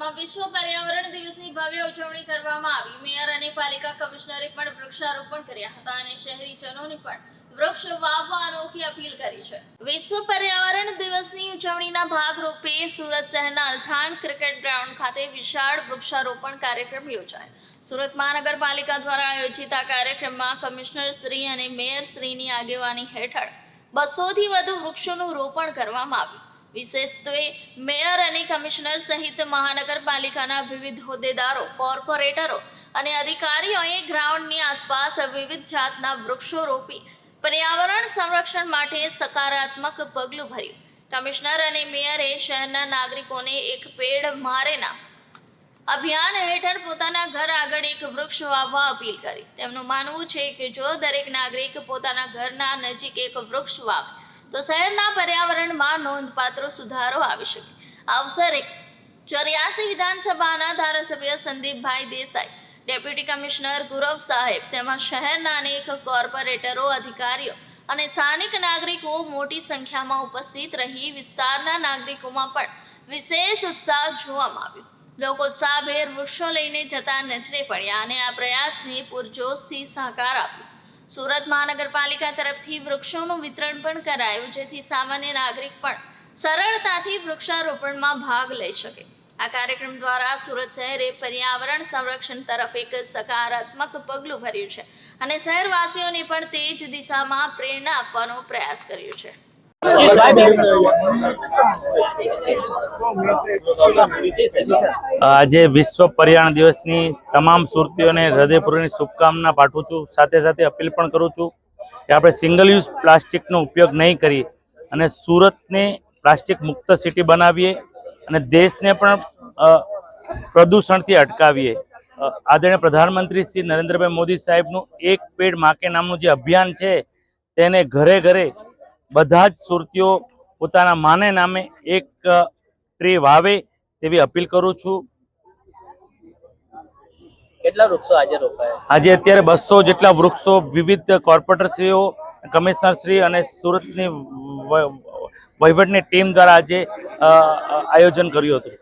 સુરતમાં વિશ્વ પર્યાવરણ દિવસની ભવ્ય ઉજવણી કરવામાં આવી. મેયર અને પાલિકા કમિશનરે પણ વૃક્ષારોપણ કર્યા હતા અને શહેરીજનોને પણ વૃક્ષ વાવવા અનોખી અપીલ કરી છે. વિશ્વ પર્યાવરણ દિવસની ઉજવણીના ભાગરૂપે સુરત શહેરના અલથાણ ક્રિકેટ ગ્રાઉન્ડ ખાતે વિશાળ વૃક્ષારોપણ કાર્યક્રમ યોજાયો. સુરત મહાનગરપાલિકા દ્વારા આયોજિત આ કાર્યક્રમમાં કમિશનર શ્રી અને મેયર શ્રીની આગેવાની હેઠળ બસોથી વધુ વૃક્ષોનું રોપણ કરવામાં આવ્યું. વિશેષત્વે કમિશનર સહિત મહાનગરપાલિકાના વિવિધ હોદ્દેદારો, કોર્પોરેટરો અને અધિકારીઓએ ગ્રાઉન્ડની આસપાસ વિવિધ જાતના વૃક્ષો રોપી પર્યાવરણ સંરક્ષણ માટે સકારાત્મક પગલું ભર્યું. કમિશનર અને મેયરે શહેરના નાગરિકોને એક પેડ મારેના અભિયાન હેઠળ પોતાના ઘર આગળ એક વૃક્ષ વાવવા અપીલ કરી. તેમનું માનવું છે કે જો દરેક નાગરિક પોતાના ઘરના નજીક એક વૃક્ષ વાવે, તો શહેરના પર્યાવરણમાં નોંધપાત્ર સુધારો આવી શકે. અવસરે ચોર્યાસી વિધાનસભાના ધારાસભ્ય સંદીપભાઈ દેસાઈ, ડેપ્યુટી કમિશનર ગુરવ સાહેબ તેમજ શહેરના અનેક કોર્પોરેટરો, અધિકારીઓ અને સ્થાનિક નાગરિકો મોટી સંખ્યામાં ઉપસ્થિત રહી વિસ્તારના નાગરિકોમાં પણ વિશેષ ઉત્સાહ જોવામાં આવ્યો. લોકો ઉત્સાહભેર વૃક્ષો લઈને જતા નજરે પડ્યા અને આ પ્રયાસને પૂરજોશથી સહકાર આપ્યો. સુરત મહાનગરપાલિકા તરફથી વૃક્ષોનું વિતરણ પણ કરાયું, જેથી સામાન્ય નાગરિક પણ સરળતાથી વૃક્ષારોપણમાં ભાગ લઈ શકે. આ કાર્યક્રમ દ્વારા સુરત શહેરે પર્યાવરણ સંરક્ષણ તરફ એક સકારાત્મક પગલું ભર્યું છે અને શહેરવાસીઓને પણ તે જ દિશામાં પ્રેરણા આપવાનો પ્રયાસ કર્યો છે. આજે વિશ્વ પર્યાવરણ દિવસની તમામ સુરતીઓને હૃદયપૂર્વકની શુભકામના પાઠવું છું. સાથે સાથે અપીલ પણ કરું છું કે આપણે સિંગલ યુઝ પ્લાસ્ટિકનો ઉપયોગ નહીં કરીએ અને સુરતને પ્લાસ્ટિક મુક્ત સિટી બનાવીએ અને દેશને પણ પ્રદૂષણથી અટકાવીએ. આદરણીય પ્રધાનમંત્રી શ્રી નરેન્દ્રભાઈ મોદી સાહેબનું એક પેડ માકે નામનું જે અભિયાન છે તેને ઘરે ઘરે બધા જ સુરતીઓ પોતાના માને નામે એક ટ્રી વાવે તેવી અપીલ કરું છું. કેટલા વૃક્ષો આજે રોપાયા? આજે અત્યારે બસો જેટલા વૃક્ષો વિવિધ કોર્પોરેટરશ્રીઓ કમિશનરશ્રી અને સુરતની વહીવટની ટીમ દ્વારા આજે આયોજન કર્યું હતું.